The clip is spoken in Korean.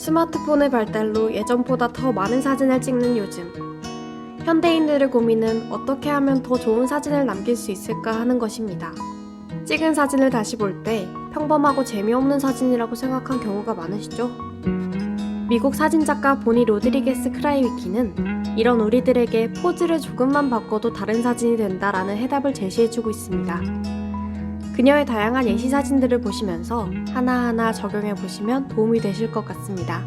스마트폰의 발달로 예전보다 더 많은 사진을 찍는 요즘. 현대인들의 고민은 어떻게 하면 더 좋은 사진을 남길 수 있을까 하는 것입니다. 찍은 사진을 다시 볼 때 평범하고 재미없는 사진이라고 생각한 경우가 많으시죠? 미국 사진작가 보니 로드리게스 크라이위키는 이런 우리들에게 포즈를 조금만 바꿔도 다른 사진이 된다라는 해답을 제시해주고 있습니다. 그녀의 다양한 예시 사진들을 보시면서 하나하나 적용해 보시면 도움이 되실 것 같습니다.